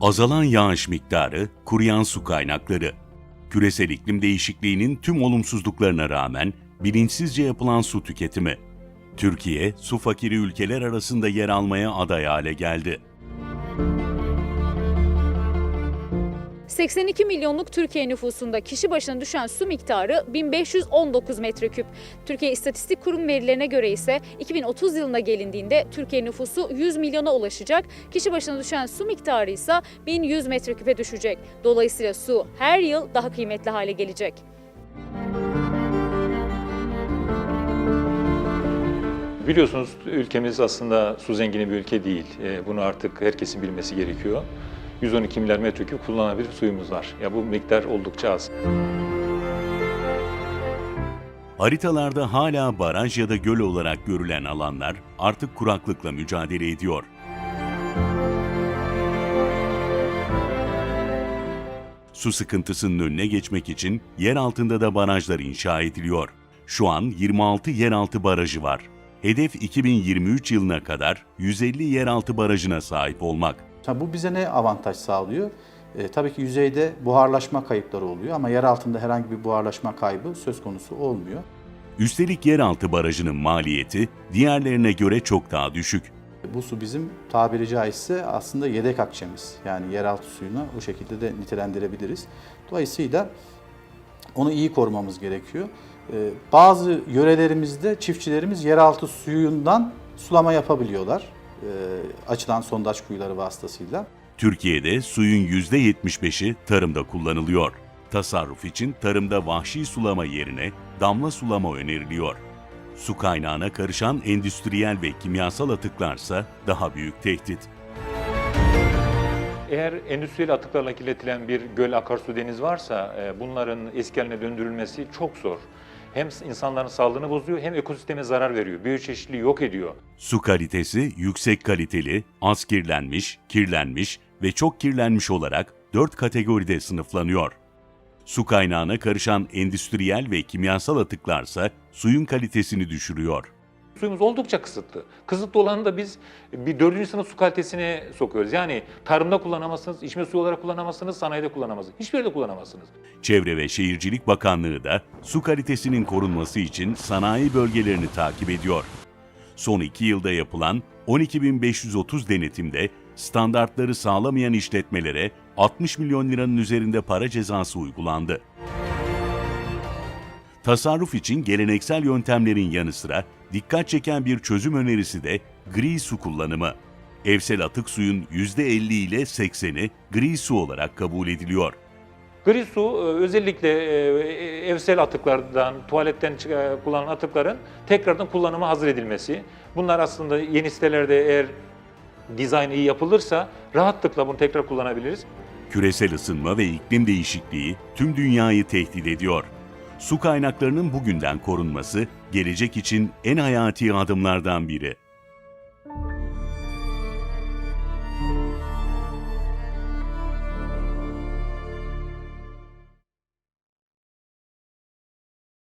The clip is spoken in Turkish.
Azalan yağış miktarı, kuruyan su kaynakları. Küresel iklim değişikliğinin tüm olumsuzluklarına rağmen bilinçsizce yapılan su tüketimi. Türkiye, su fakiri ülkeler arasında yer almaya aday hale geldi. 82 milyonluk Türkiye nüfusunda kişi başına düşen su miktarı 1519 metreküp. Türkiye İstatistik Kurum verilerine göre ise 2030 yılına gelindiğinde Türkiye nüfusu 100 milyona ulaşacak. Kişi başına düşen su miktarı ise 1100 metreküpe düşecek. Dolayısıyla su her yıl daha kıymetli hale gelecek. Biliyorsunuz ülkemiz aslında su zengini bir ülke değil. E, Bunu artık herkesin bilmesi gerekiyor. 112 milyar metreküp kullanılabilir suyumuz var. Ya bu miktar oldukça az. Haritalarda hala baraj ya da göl olarak görülen alanlar artık kuraklıkla mücadele ediyor. Su sıkıntısının önüne geçmek için yer altında da barajlar inşa ediliyor. Şu an 26 yeraltı barajı var. Hedef 2023 yılına kadar 150 yeraltı barajına sahip olmak. Tabii bu bize ne avantaj sağlıyor? E, tabii ki yüzeyde buharlaşma kayıpları oluyor ama yer altında herhangi bir buharlaşma kaybı söz konusu olmuyor. Üstelik yeraltı barajının maliyeti diğerlerine göre çok daha düşük. Bu su bizim tabiri caizse aslında yedek akçemiz. Yani yeraltı suyunu o şekilde de nitelendirebiliriz. Dolayısıyla onu iyi korumamız gerekiyor. E, bazı yörelerimizde çiftçilerimiz yeraltı suyundan sulama yapabiliyorlar. E, açılan sondaj kuyuları vasıtasıyla. Türkiye'de suyun %75'i tarımda kullanılıyor. Tasarruf için tarımda vahşi sulama yerine damla sulama öneriliyor. Su kaynağına karışan endüstriyel ve kimyasal atıklarsa daha büyük tehdit. Eğer endüstriyel atıklarla kirletilen bir göl, akarsu, deniz varsa e, bunların eski haline döndürülmesi çok zor. Hem insanların sağlığını bozuyor hem ekosisteme zarar veriyor. Biyoçeşitliliği yok ediyor. Su kalitesi yüksek kaliteli, az kirlenmiş, kirlenmiş ve çok kirlenmiş olarak 4 kategoride sınıflanıyor. Su kaynağına karışan endüstriyel ve kimyasal atıklarsa suyun kalitesini düşürüyor. Suyumuz oldukça kısıtlı. Kısıtlı olanı da biz bir dördüncü sınıf su kalitesine sokuyoruz. Yani tarımda kullanamazsınız, içme suyu olarak kullanamazsınız, sanayide kullanamazsınız. Hiçbir yerde kullanamazsınız. Çevre ve Şehircilik Bakanlığı da su kalitesinin korunması için sanayi bölgelerini takip ediyor. Son iki yılda yapılan 12.530 denetimde standartları sağlamayan işletmelere 60 milyon liranın üzerinde para cezası uygulandı. Tasarruf için geleneksel yöntemlerin yanı sıra dikkat çeken bir çözüm önerisi de gri su kullanımı. Evsel atık suyun %50 ile 80'i gri su olarak kabul ediliyor. Gri su e, özellikle e, evsel atıklardan, tuvaletten e, kullanılan atıkların tekrardan kullanıma hazır edilmesi. Bunlar aslında yeni sitelerde eğer dizayn iyi yapılırsa rahatlıkla bunu tekrar kullanabiliriz. Küresel ısınma ve iklim değişikliği tüm dünyayı tehdit ediyor. Su kaynaklarının bugünden korunması gelecek için en hayati adımlardan biri.